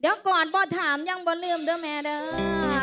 เดี๋ยวก่อนบ่ถามยังบ่ลืมเด้อแม่เด้อ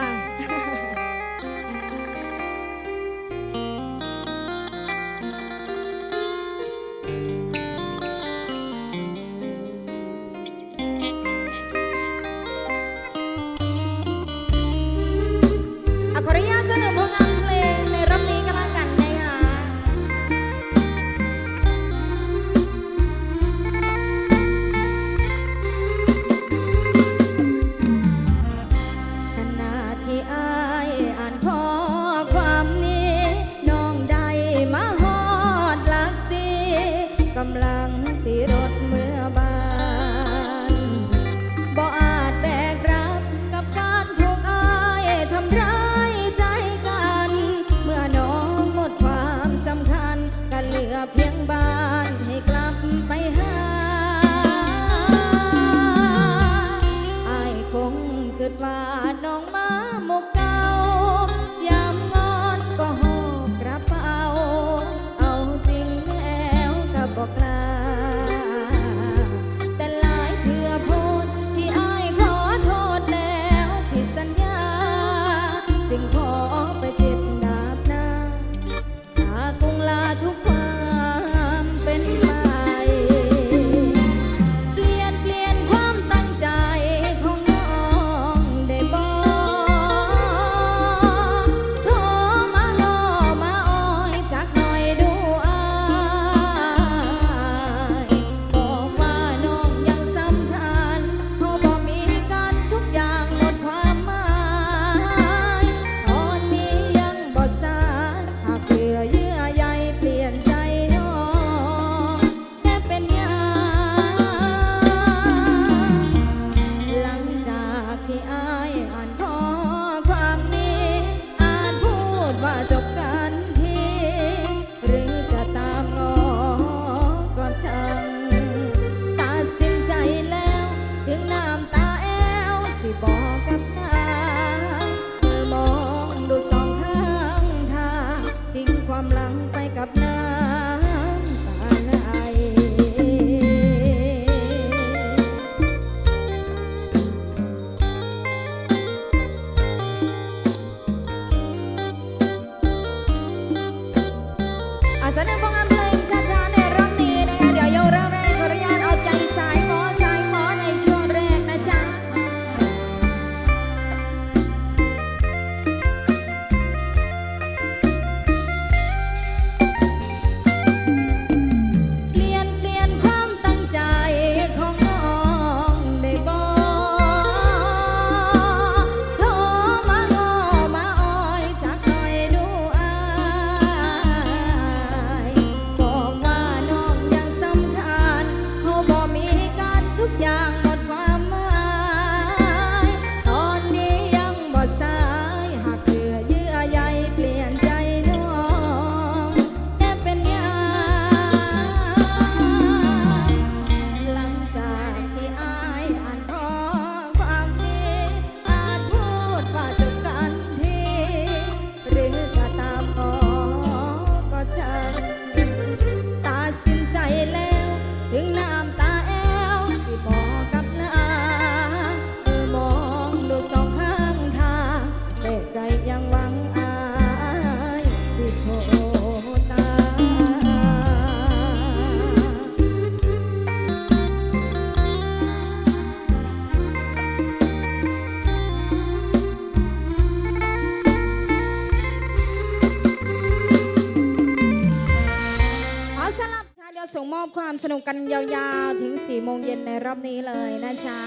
ันยาวๆ ถึง4โมงเย็นในรอบนี้เลยนะจ๊ะ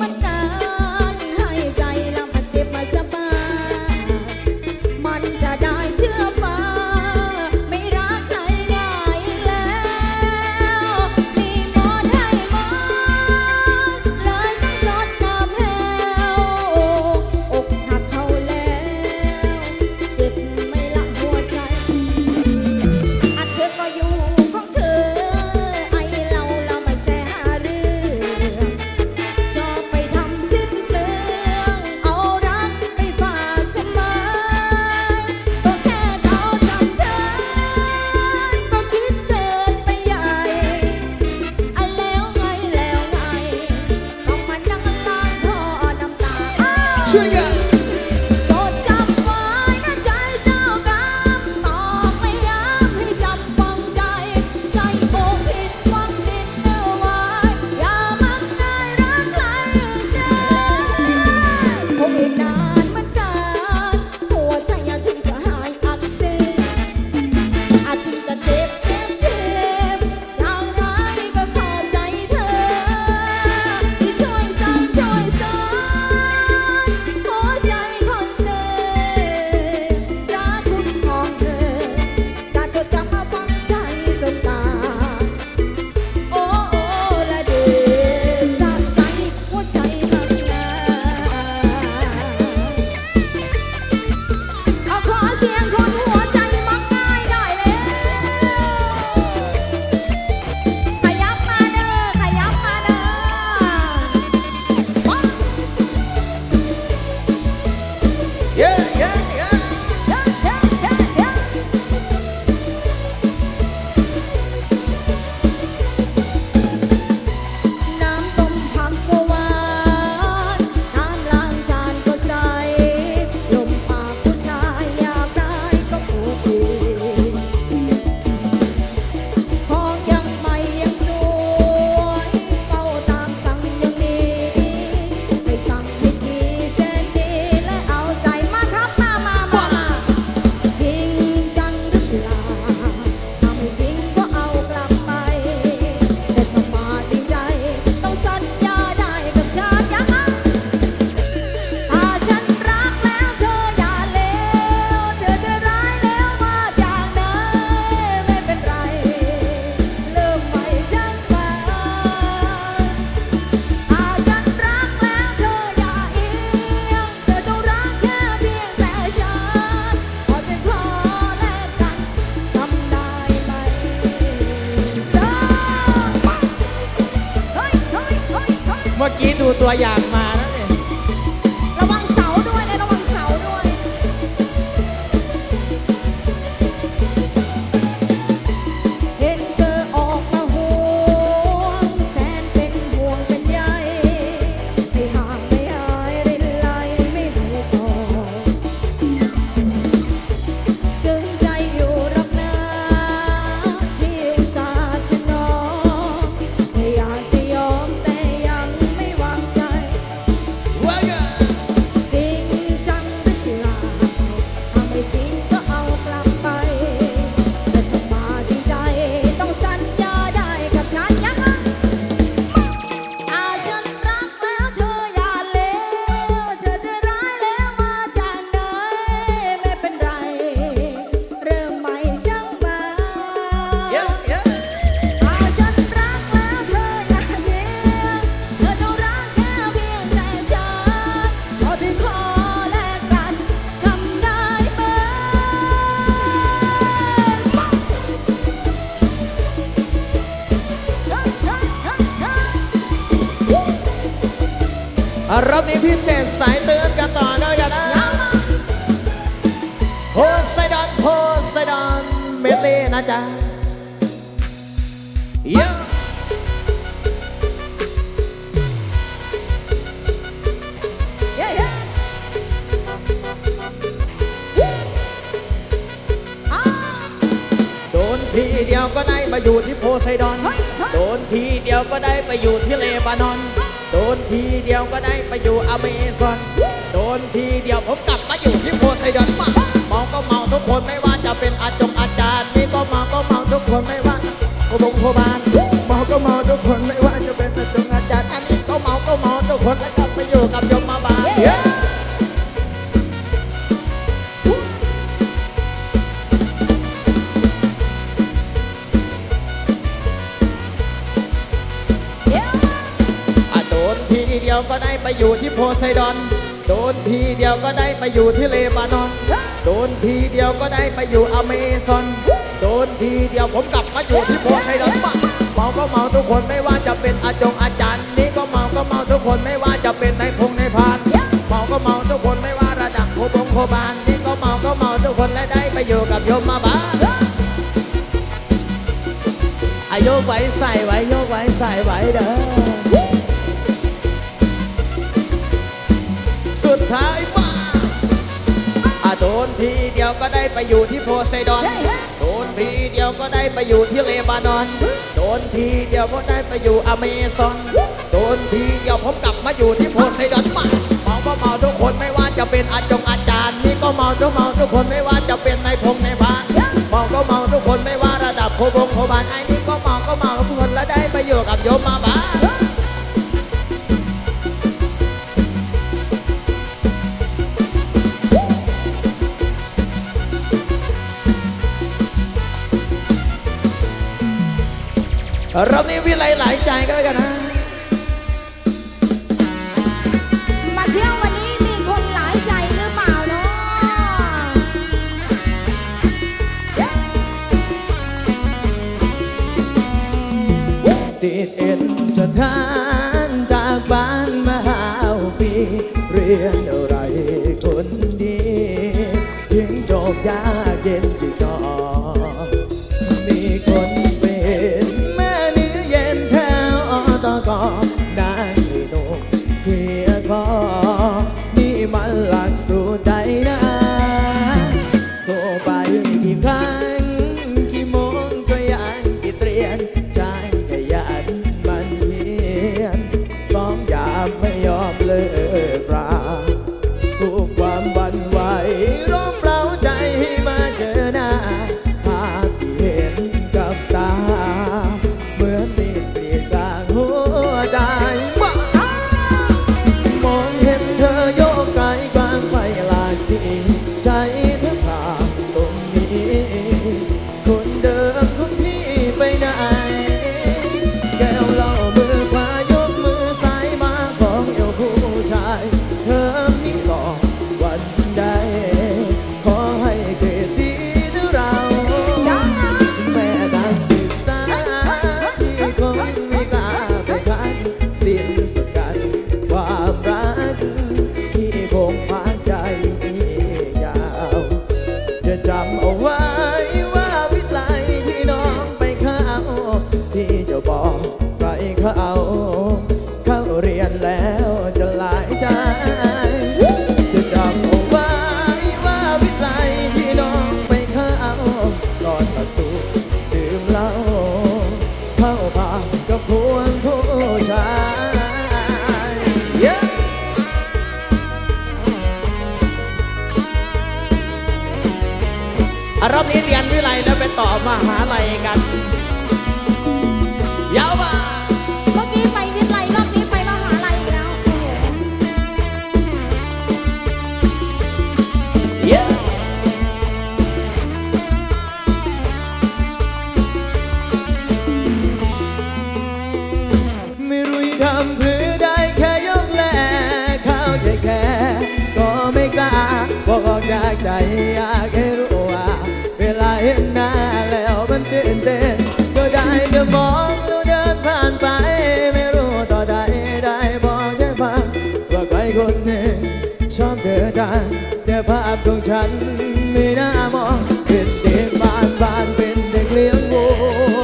มัน Trigger. พิเศษสายเตือนกันต่อก็กันนะโพไซดอนโพไซดอนเมดเล่นะจ๊ะเยอะเย้เย้อ้าวโดนทีเดียวก็ได้มาอยู่ที่โพไซดอนเฮ้ยเฮ้ยโดนทีเดียวก็ได้ไปอยู่ที่เลบานอน โดนทีเดียวก็ได้ไปอยู่อเมซอน โดนทีเดียวผมกลับมาอยู่ที่โพไซดอนมาเมาก็เมาทุกคนไม่ว่าจะเป็นอาจงอาจารย์นี่ก็เมาก็เมาทุกคนไม่ว่าโบงพยาบาลเมาก็เมาทุกคนไม่ว่าจะเป็นอาจงอาจารย์อันนี้ก็เมาก็เมาทุกคนแล้วก็ไปอยู่กับยมมาบาล อยู่ที่โพไซดอน โดนทีเดียวก็ได้ไปอยู่ที่เลบานอน โดนทีเดียวก็ได้ไปอยู่อเมซอน โดนทีเดียวผมกลับมาอยู่ที่โพไซดอนมาเมาก็เมาทุกคนไม่ว่าจะเป็นอาจงอาจารย์ นี่ก็เมาก็เมาทุกคนไม่ว่าจะเป็นในายพงในายพาน เมาก็เมาทุกคนไม่ว่าระดับโคบงโคบาน นี่ก็เมาก็เมาทุกคนและได้ไปอยู่กับโยมมาบ้านอาโยกไว้ใส่ไว้โยกไว้ใส่ไว้เด้อ สุดท้ายมาอะโดนทีเดียวก็ได้ไปอยู่ที่โพไซดอน โดนทีเดียวก็ได้ไปอยู่ที่เลบานอน โดนทีเดียวก็ได้ไปอยู่อเมซอน โดนทีเดียวผมกลับมาอยู่ที่โพไซดอนมาเมาก็เมาทุกคนไม่ว่าจะเป็นอาจงอาจารย์ นี่ก็เมาทุกเมาทุกคนไม่ว่าจะเป็นในายพงในายพานเมาก็เมาทุกคนไม่ว่าระดับโคบงโคบานไอ้นี่ก็เมาก็เมาทุกคนและได้ไปอยู่กับโยมมาบ้า นรอบนี้วิไลหลายใจก็แล้วกันนะ มาเที่ยววันนี้มีคนหลายใจหรือเปล่าเนาะติดเอ็นสถานจากบ้านมาหาปีเรียนอะไรคน ลี รอบนี้เรียนวิไลแล้วไปต่อมหาลัยกันยาวมาเมื่อกี้ไปวิไลรอบนี้ไปมหาลัยแล้ว เย้ไม่รู้จะทำเพื่อได้แค่ยกแลเข้าใจแค่ ก็ไม่กล้าบอกจากใจ กัน แต่ภาพของฉันไม่น่ามองเป็นเด็กบ้านบ้านเป็นเด็กเลี้ยงวัว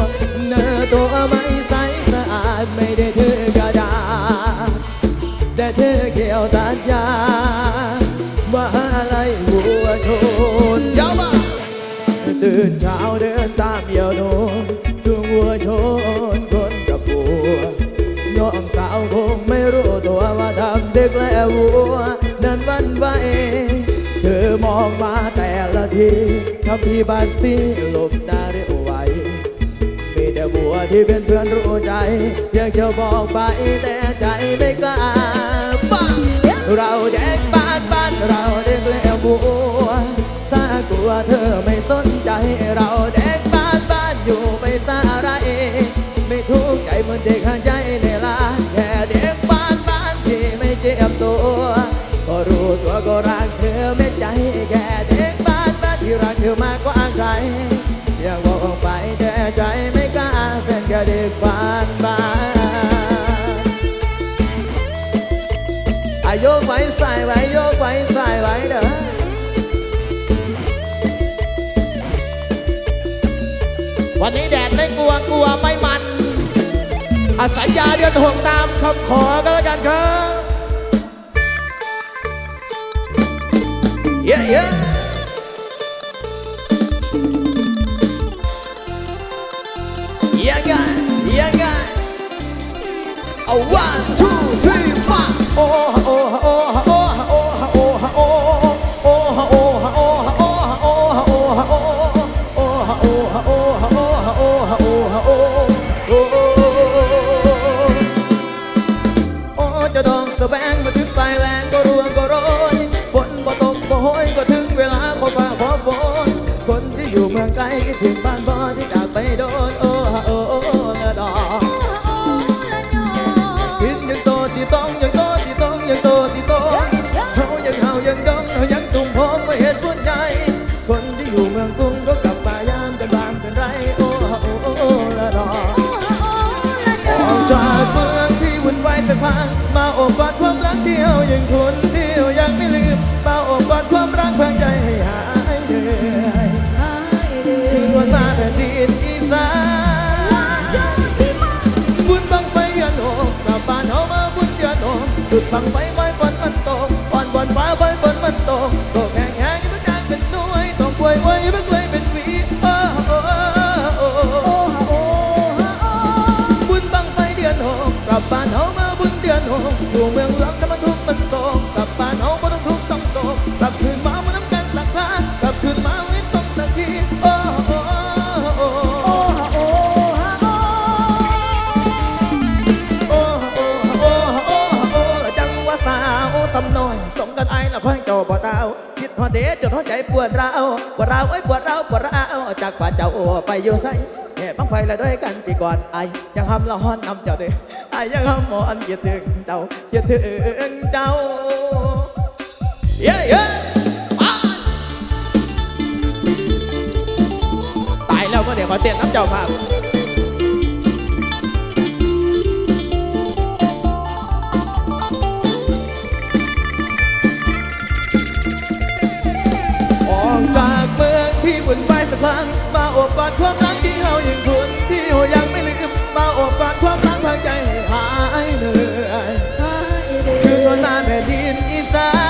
เนื้อตัวไม่ใสสะอาดไม่ได้เธอกระดาษแต่เธอเกี่ยวตัดยามาอะไรวัวชนยาวาตื่นเช้าเดินตามเยาวโนดวงวัวชนคนกับวัวน้องสาวคงไม่รู้ตัวว่าทำเด็กและวัว ทีทำพี่บานซีหลบตาเรียวไวมีแต่บัวที่เป็นเพื่อนรู้ใจเพียงเธอบอกไปแต่ใจไม่กล้าฟังเราแยกบ้านบ้านเราเด็กเลี้ยบัวสากลัวเธอไม่สนใจ เราแดกบ้านบ้านอยู่ไม่ซา อย่าบอกออกไปแต่ใจไม่กล้าเป็นแค่เด็กบ้านบ้านอายุไว้ใส่ไว้โยกไว้ใส่ไว้เด้อวันนี้แดดไม่กลัวกลัวไม่มันอาศัยยาเดือนหกตามคำขอก็แล้วกันครับ yeah yeah A one, two, three, four. Oh. วุ่นวายสักพักมาโอบกอดความรักที่เฮายังคุ้นที่เฮายังไม่ลืมมาโอบกอดความรักพางใจให้หายเหนื่อยหายเดืคืนอวันมาแผ่นดินอีสานบุญบังไฟเดือนหกกลับบ้านเฮามาบุญเดือนหกจุดบังไฟไว้ เมืองหลวงแต่มันทุกข์มันโศกกลับบ้านเฮาบ่ต้องทุกข์ต้องโศกกลับคืนมามันน้ำกันสักพากลับคืนมาไม่ต้องสักทีโอ้โอ้โอ้โอ้โอ้โอ้โอ้โอ้โอ้โอ้จังว่าสาวสำน้อยสมกันไอ้ละค่อยเจ้าบ่ดาวคิดฮอดเดจนหัวใจปวดร้าวปวดร้าวเอ้ยปวดร้าวปวดร้าวจากป่าเจ้าไปอยู่ไสแห่บังไฟละด้วยกันปีก่อนไอ้ยังหำละฮ้อนนำเจ้าเด้ไอ้ยังหำหมอนคิดถึงเจ้าคิดถึงเจ้าเย้เย้ไปตายแล้วก็เดี๋ยวขอเต้นน้ำเจ้าครับออกจากเมืองที่วุ่นวายสักครั้งมาอบกอดความรักที่เฮายังคุ้นที่เฮายังไม่ลืม โอบกอดความรักพาใจให้หายเหนื่อยหายเดืคืนอวันมาแผ่นดินอีสาน